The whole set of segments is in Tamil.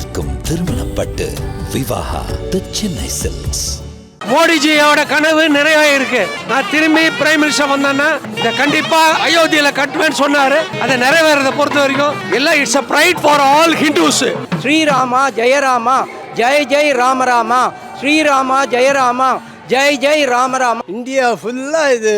மலர்க்கும் திருமணப்பட்டு விவாகா தி சென்னை சில்க்ஸ் மோடிஜியோட கனவு நிறைவேறிருக்கு நான் திரும்பி பிரைம் மினிஸ்டர் வந்தேன்னா இதை கண்டிப்பா அயோத்தியில கட்டுவேன்னு சொன்னாரு. அதை நிறைவேறதை பொறுத்த வரைக்கும் எல்லாம் it's a pride for all Hindus Sri Rama Jaya Rama Jai Jai Rama Rama Sri Rama Jaya Rama. Jai Jai Rama Rama India ஃபுல்லாக இது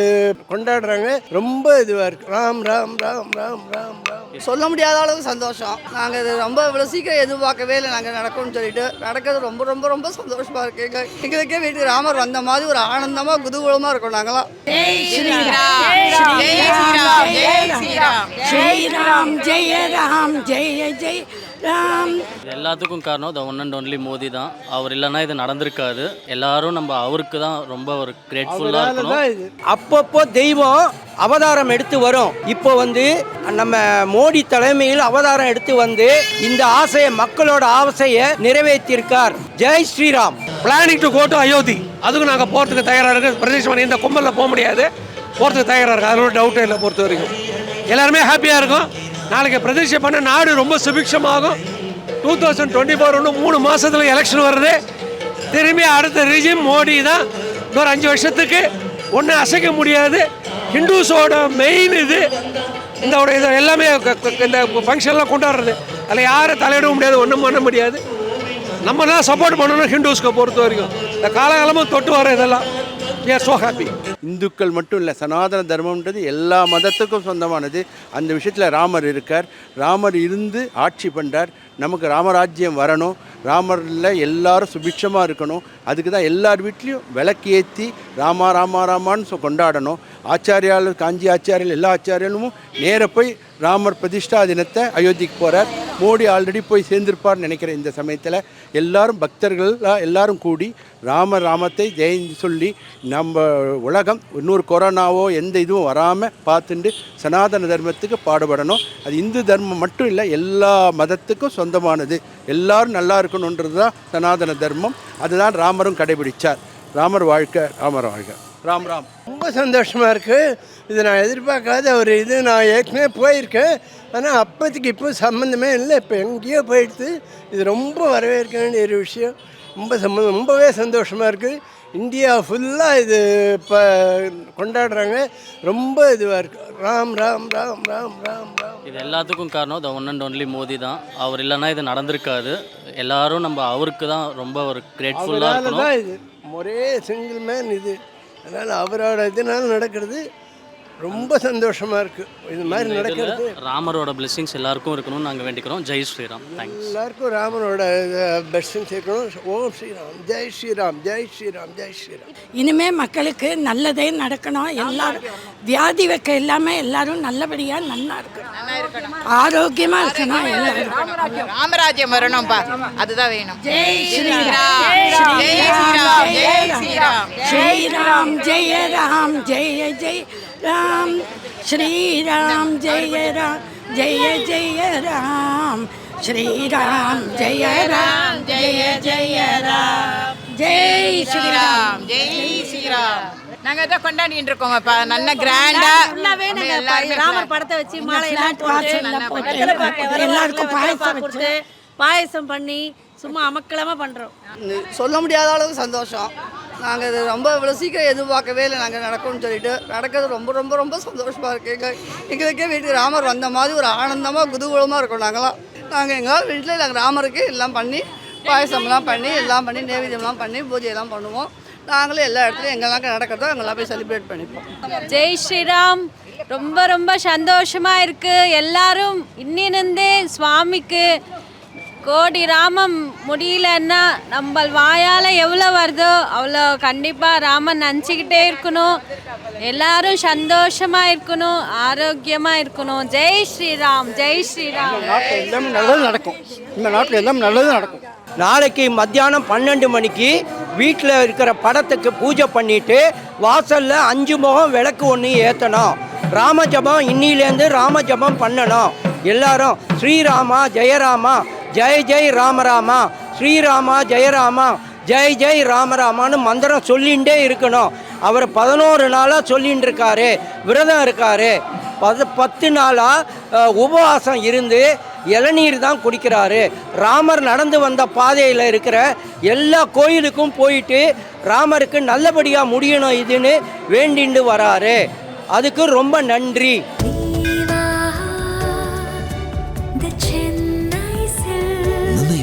கொண்டாடுறாங்க. ரொம்ப இதுவாக இருக்கு. ராம் ராம் ராம் ராம் ராம் ராம். சொல்ல முடியாத அளவுக்கு சந்தோஷம். நாங்கள் இது ரொம்ப இவ்வளோ சீக்கிரம் எதிர்பார்க்கவே இல்லை. நாங்கள் நடக்கும்னு சொல்லிட்டு நடக்கிறது ரொம்ப ரொம்ப ரொம்ப சந்தோஷமாக இருக்கு. எங்க எங்களுக்கே வீட்டுக்கு ராமர் வந்த மாதிரி ஒரு ஆனந்தமாக குதூகூலமாக இருக்கும் நாங்களாம் ஜெய ராம் ஜெய ஜெய் ராம் இது எல்லாத்துக்கும் காரணம் the one and only Modi தான். அவர் இல்லைன்னா இது நடந்திருக்காது. எல்லாரும் நம்ம அவருக்கு தான் ரொம்ப ஒரு கிரேட்ஃபுல்லாக இருக்கணும். அப்பப்போ தெய்வம் அவதாரம் எடுத்து வரும். இப்போ வந்து நம்ம மோடி தலைமையில் அவதாரம் எடுத்து வந்து இந்த ஆசையை மக்களோட ஆசையை நிறைவேற்றியிருக்கார். Jai Sriram. Planning to go to Ayodhya அதுக்கும் நாங்கள் போகிறதுக்கு தயாராக இருக்கு. பிரதேஷ் பண்ணி இந்த கும்பலில் போக முடியாது. போகிறதுக்கு தயாராக இருக்கு. அதில் ஒரு டவுட்டே இல்லை பொறுத்த வரைக்கும் எல்லாருமே ஹாப்பியாக இருக்கும். நாளைக்கு பிரதிஷ்டை பண்ண நாடு ரொம்ப சுபிக்ஷமாகும். டூ தௌசண்ட் டுவெண்ட்டி ஃபோர் ஒன்று மூணு மாதத்தில் எலெக்ஷன் வருது. திரும்பி அடுத்த ரிஜிம் மோடி தான். இன்னொரு அஞ்சு வருஷத்துக்கு ஒன்றும் அசைக்க முடியாது. ஹிந்துஸோட மெயின் இது. இந்த இதை எல்லாமே இந்த ஃபங்க்ஷன்லாம் கொண்டாடுறது. அதில் யாரும் தலையிட முடியாது ஒன்றும் பண்ண முடியாது. நம்ம தான் சப்போர்ட் பண்ணணும் ஹிந்துஸ்க்கு பொறுத்த வரைக்கும். இந்த காலகாலமும் தொட்டு வர இதெல்லாம் we are இந்துக்கள் மட்டும் இல்லை சனாதன தர்மம்ன்றது எல்லா மதத்துக்கும் சொந்தமானது. அந்த விஷயத்தில் ராமர் இருக்கார். ராமர் இருந்து ஆட்சி பண்ணுறார் நமக்கு ராமராஜ்யம் வரணும். ராமரில் எல்லாரும் சுபிட்சமாக இருக்கணும். அதுக்கு தான் எல்லார் வீட்லேயும் விளக்கு ஏற்றி ராமா ராமா ராமான்னு சொ- கொண்டாடணும். ஆச்சாரியால் காஞ்சி ஆச்சாரியால் எல்லா ஆச்சாரியாலும் நேர போய் ராமர் பிரதிஷ்டா தினத்தை அயோத்திக்கு போகிறார் மோடி ஆல்ரெடி போய் சேர்ந்திருப்பார்னு நினைக்கிறேன் இந்த சமயத்தில். எல்லாரும் பக்தர்கள் எல்லாரும் கூடி ராம ராமத்தை ஜெயந்தி சொல்லி நம்ம உலகம் இன்னொரு கொரோனாவோ எந்த இதுவும் வராமல் பார்த்துட்டு சனாதன தர்மத்துக்கு பாடுபடணும். அது இந்து தர்மம் மட்டும் இல்லை எல்லா மதத்துக்கும் சொந்தமானது. எல்லாரும் நல்லா இருக்கணுன்றது தான் சனாதன தர்மம். அதுதான் ராமரும் கடைபிடித்தார் ராமர் வாழ்க்கை ராமர் வாழ்க்கை ராம் ராம். ரொம்ப சந்தோஷமாக இருக்குது இது நான் எதிர்பார்க்காத ஒரு இது. நான் ஏற்கனவே போயிருக்கேன். ஆனால் அப்போதைக்கு இப்போ சம்மந்தமே இல்லை. இப்போ எங்கேயோ போயிடுது. இது ரொம்ப வரவேற்க வேண்டிய ஒரு விஷயம். ரொம்ப சம்மந்தம் ரொம்பவே சந்தோஷமாக இருக்குது இந்தியா ஃபுல்லாக இது இப்போ கொண்டாடுறாங்க. ரொம்ப இதுவாக இருக்குது ராம் ராம் ராம் ராம் ராம் ராம். இது எல்லாத்துக்கும் காரணம் the one and only Modi தான். அவர் இல்லைன்னா இது நடந்திருக்காது. எல்லாரும் நம்ம அவருக்கு தான் ரொம்ப ஒரு கிரேட்ஃபுல்லாக இருக்கணும். இது. ஒரே சிங்கிள் மேன் இது. அதனால் அவரோட இதனால் நடக்கிறது ரொம்ப சந்தோஷமாக இருக்குது இது மாதிரி நடக்கிறது ராமரோட பிளெஸிங்ஸ் எல்லாருக்கும் இருக்கணும்னு நாங்கள் வேண்டிக்கிறோம். ஜெய் ஸ்ரீராம். தேங்க்ஸ் எல்லாருக்கும் ராமனோட பெஸ்ட்டும் சேர்க்கணும் ஓம் ஸ்ரீராம். ஜெய் ஸ்ரீராம். ஜெய் ஸ்ரீராம். ஜெய் ஸ்ரீராம். இனிமே மக்களுக்கு நல்லதே நடக்கணும். எல்லாரும் வியாதி வைக்க எல்லாமே எல்லாரும் நல்லபடியா நல்லா இருக்கணும். ஆரோக்கியமா இருக்கணும். எல்லாரும் ராமராஜ்யம். வரணும்பா. அதுதான் வேணும். ஜெய் ஸ்ரீராம். ஜெய் ஸ்ரீராம். ஜெய் ஸ்ரீராம். ஜெய ராம் ஜெய ஜெய். ராம் ஸ்ரீராம் ஜெய ராம் ஜெய ஜெய ராம். ஸ்ரீராம் ஜெய ராம் ஜெய ஜெய ராம். ஜெய் ஸ்ரீராம். ஜெய் ஸ்ரீராம். நாங்க இதான் கொண்டாடிட்டு இருக்கோங்கப்பா நல்ல கிராண்டா ராமர் படத்தை வச்சு மாலையெல்லாம் எல்லாருக்கும் பாயசம் வச்சு பாயசம் பண்ணி சும்மா அமக்கலமா பண்றோம். சொல்ல முடியாத அளவுக்கு சந்தோஷம். நாங்கள் இது ரொம்ப இவ்வளோ சீக்கிரம் எதிர்பார்க்கவே இல்லை. நாங்கள் நடக்கும்னு சொல்லிட்டு நடக்கிறது ரொம்ப ரொம்ப ரொம்ப சந்தோஷமாக இருக்குது எங்கள் எங்களுக்கே வீட்டுக்கு ராமர் வந்த மாதிரி ஒரு ஆனந்தமாக குதூகூலமாக இருக்கும் நாங்களாம் நாங்கள் எங்கள் வீட்டில் நாங்கள் ராமருக்கு எல்லாம் பண்ணி பாயசம்லாம் பண்ணி எல்லாம் பண்ணி நேவேத்தியம்லாம் பண்ணி பூஜையெல்லாம் பண்ணுவோம். நாங்களும் எல்லா இடத்துலையும் எங்கெல்லாம் நடக்கிறதோ அங்கெல்லாம் போய் செலிப்ரேட் பண்ணிப்போம். ஜெய் ஸ்ரீராம். ரொம்ப ரொம்ப சந்தோஷமாக இருக்குது எல்லாரும் இன்னிருந்தே சுவாமிக்கு கோடி ராமம் முடியலன்னா நம்ம வாயால் எவ்வளோ வருதோ அவ்வளோ கண்டிப்பாக ராமன் நினச்சிக்கிட்டே இருக்கணும். எல்லாரும் சந்தோஷமா இருக்கணும் ஆரோக்கியமா இருக்கணும். ஜெய் ஸ்ரீராம் ஜெய் ஸ்ரீராம். எல்லாம் நல்லது நடக்கும். இந்த நாட்டில் எல்லாம் நல்லது நடக்கும். நாளைக்கு மத்தியானம் பன்னெண்டு மணிக்கு வீட்டில் இருக்கிற படத்துக்கு பூஜை பண்ணிட்டு வாசல்ல அஞ்சு முகம் விளக்கு ஒன்று ஏற்றணும் ராம ஜபம் இன்னிலேருந்து ராம ஜபம் பண்ணணும். எல்லாரும் ஸ்ரீராமா ஜெயராமா ஜெய் ஜெய் ராமராமா ஸ்ரீராமா ஜெயராமா ஜெய் ஜெய் ராமராமான்னு மந்திரம் சொல்லிகிட்டே இருக்கணும். அவர் பதினோரு நாளாக சொல்லிகிட்டு இருக்காரு விரதம் இருக்காரு. பது பத்து நாளாக உபவாசம் இருந்து இளநீர் தான் குடிக்கிறாரு. ராமர் நடந்து வந்த பாதையில் இருக்கிற எல்லா கோயிலுக்கும் போயிட்டு ராமருக்கு நல்லபடியாக முடியணும் இதுன்னு வேண்டிண்டு வராரு. அதுக்கு ரொம்ப நன்றி.